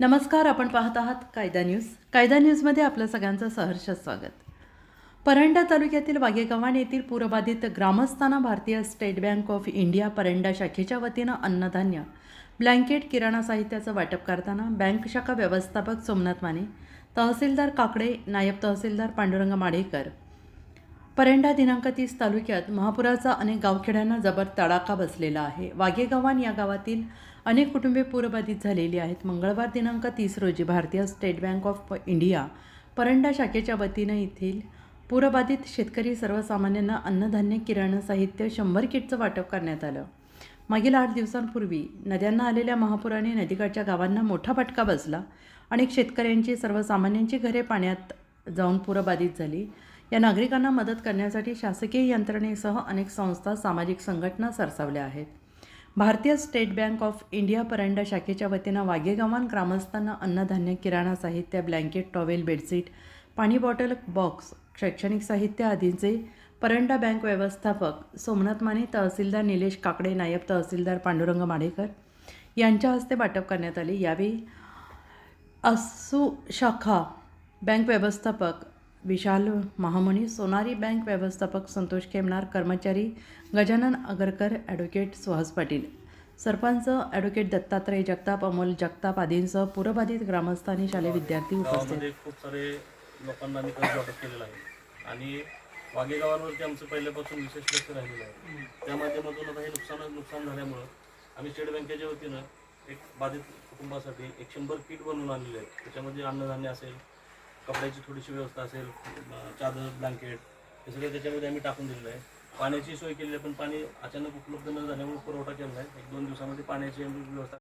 नमस्कार आपण पाहत आहात कायदा न्यूज. कायदा न्यूजमध्ये आपलं सगळ्यांचं सहर्ष स्वागत. परंडा तालुक्यातील वागेगव्हाण येथील पूरबाधित ग्रामस्थांना भारतीय state bank of India Paranda शाखेच्या वतीनं अन्नधान्य ब्लँकेट किराणा साहित्याचं वाटप करताना बँक शाखा व्यवस्थापक सोमनाथ माने तहसीलदार काकडे नायब तहसीलदार पांडुरंग माडेकर परंडा दिनांक तीस तालुक्यात महापुराचा अनेक गावखेड्यांना जबर तडाखा बसलेला आहे. वाघेगव्हाण या गावातील अनेक कुटुंबे पूरबाधित झालेली आहेत. मंगळवार दिनांक तीस रोजी भारतीय state bank of India Paranda शाखेच्या वतीनं येथील पूरबाधित शेतकरी सर्वसामान्यांना अन्नधान्य किराणा साहित्य शंभर किटचं वाटप करण्यात आलं. मागील आठ दिवसांपूर्वी नद्यांना आलेल्या महापुराने नदीकाठच्या गावांना मोठा फटका बसला अनेक शेतकऱ्यांची सर्वसामान्यांची घरे पाण्यात जाऊन पूरबाधित झाली. या नागरिकांना मदत करण्यासाठी शासकीय यंत्रणेसह अनेक संस्था सामाजिक संघटना सरसावल्या आहेत. भारतीय state bank of India Paranda शाखेच्या वतीनं वाघेगावान ग्रामस्थांना अन्नधान्य किराणा साहित्य ब्लँकेट टॉवेल बेडशीट पाणी बॉटल बॉक्स शैक्षणिक साहित्य आदींचे परंडा बँक व्यवस्थापक सोमनाथ माने तहसीलदार निलेश काकडे नायब तहसीलदार पांडुरंग माडेकर यांच्या हस्ते वाटप करण्यात आले. यावेळी असू शाखा बँक व्यवस्थापक विशाल महामणी सोनारी बँक व्यवस्थापक संतोष खेमनार कर्मचारी गजानन आगरकर ॲडव्होकेट सुहास पाटील. सरपंच ॲडव्होकेट दत्तात्रय जगताप अमोल जगताप आदींसह पूरबाधित ग्रामस्थ आणि शालेय विद्यार्थी उपस्थित. खूप सारे लोकांना कर्ज वाटप केलेलं आहे आणि वाघे गावांवरती आमचं पहिल्यापासून विशेष लक्ष राहिलेलं आहे त्या माध्यमातून आता हे नुकसान नुकसान झाल्यामुळं आम्ही स्टेट बँकेच्या वतीनं एक बाधित कुटुंबासाठी एक शंभर किट बनवून आणलेले आहेत. त्याच्यामध्ये अन्नधान्य असेल कपड्याची थोडीशी व्यवस्था असेल चादर ब्लँकेट हे सगळं त्याच्यामध्ये आम्ही टाकून दिलेलं आहे. पाण्याची सोय केलेली आहे पण पाणी अचानक उपलब्ध न झाल्यामुळे पुरवठा केला आहे एक दोन दिवसामध्ये पाण्याची आम्ही व्यवस्था